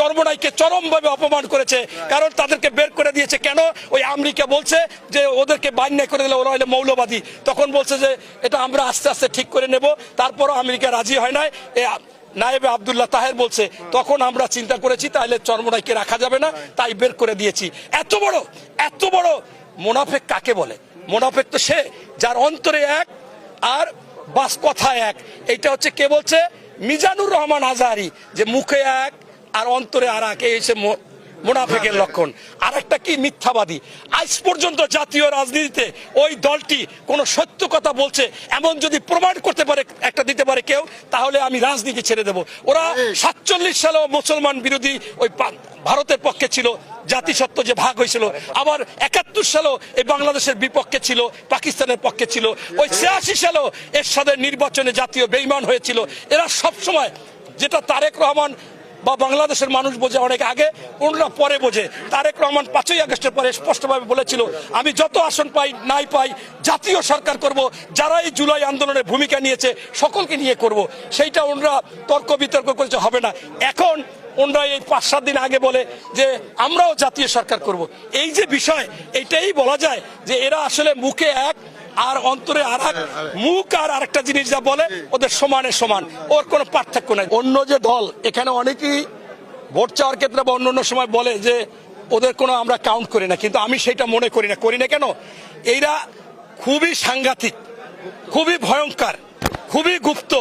চরমনাইকে চরমভাবে অপমান করেছে কারণ তাদেরকে বের করে দিয়েছে কেন? ওই আমেরিকা বলছে যে ওদেরকে বান্যায় করে দিলে ওরা হলে মৌলবাদী। তখন বলছে যে এটা আমরা আস্তে আস্তে ঠিক করে নেব তারপরও আমেরিকা রাজি হয় নাই। এ নায়েবে আবদুল্লাহ তাহের বলছে তখন আমরা চিন্তা করেছি তাহলে চরমনাইকে রাখা যাবে না তাই বের করে দিয়েছি। এত বড় এত বড় মোনাফেক কাকে বলে? মোনাফেক তো সে যার অন্তরে এক আর বাস কথা এক। এইটা হচ্ছে কে বলছে? মিজানুর রহমান আজাহারি যে মুখে এক আর অন্তরে আর এক এই হচ্ছে মুনাফেকের লক্ষণ। আর একটা কি মিথ্যাবাদী? আজ পর্যন্ত জাতীয় রাজনীতিতে ওই দলটি কোনো সত্য কথা বলছে এমন যদি প্রমাণ করতে পারে একটা দিতে পারে কেউ তাহলে আমি রাজনীতি ছেড়ে দেব। ওরা সাতচল্লিশ সালেও মুসলমান বিরোধী ওই ভারতের পক্ষে ছিল জাতিসত্ত্ব যে ভাগ হয়েছিল আবার একাত্তর সালেও এই বাংলাদেশের বিপক্ষে ছিল পাকিস্তানের পক্ষে ছিল ওই ছিয়াশি সালেও এর সাথে নির্বাচনে জাতীয় বেইমান হয়েছিল। এরা সব সময় যেটা তারেক রহমান বা বাংলাদেশের মানুষ বোঝে অনেক আগে, অন্যরা পরে বোঝে। তারেক রহমান পাঁচই আগস্টের পরে স্পষ্টভাবে বলেছিল, আমি যত আসন পাই, নাই পাই, জাতীয় সরকার করব, যারা এই জুলাই আন্দোলনের ভূমিকা নিয়েছে, সকলকে নিয়ে করব। সেইটা ওনরা তর্ক বিতর্ক করেছে, হবে না। এখন ওনরা এই পাঁচ, সাত দিন আগে বলে যে, আমরাও জাতীয় সরকার করব। এই যে বিষয়, এটাই বলা যায় যে, এরা আসলে মুখে এক আর অন্তরে আর মুখ আর আরেকটা জিনিস যা বলে, ওদের সমানে সমান। ওর কোনো পার্থক্য নাই। অন্য যে দল, এখানে অনেকেই ভোট চাওয়ার ক্ষেত্রে বা অন্য অন্য সময় বলে যে, ওদের কোনো আমরা কাউন্ট করি না। কিন্তু আমি সেটা মনে করি না। করি না কেন? এইরা খুবই সাংঘাতিক, খুবই ভয়ঙ্কর, খুবই গুপ্ত।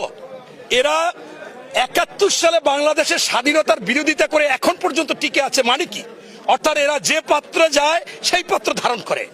এরা একাত্তর সালে বাংলাদেশের স্বাধীনতার বিরোধিতা করে এখন পর্যন্ত টিকে আছে। মানে কি? অর্থাৎ এরা যে পাত্র যায়, সেই পাত্র ধারণ করে।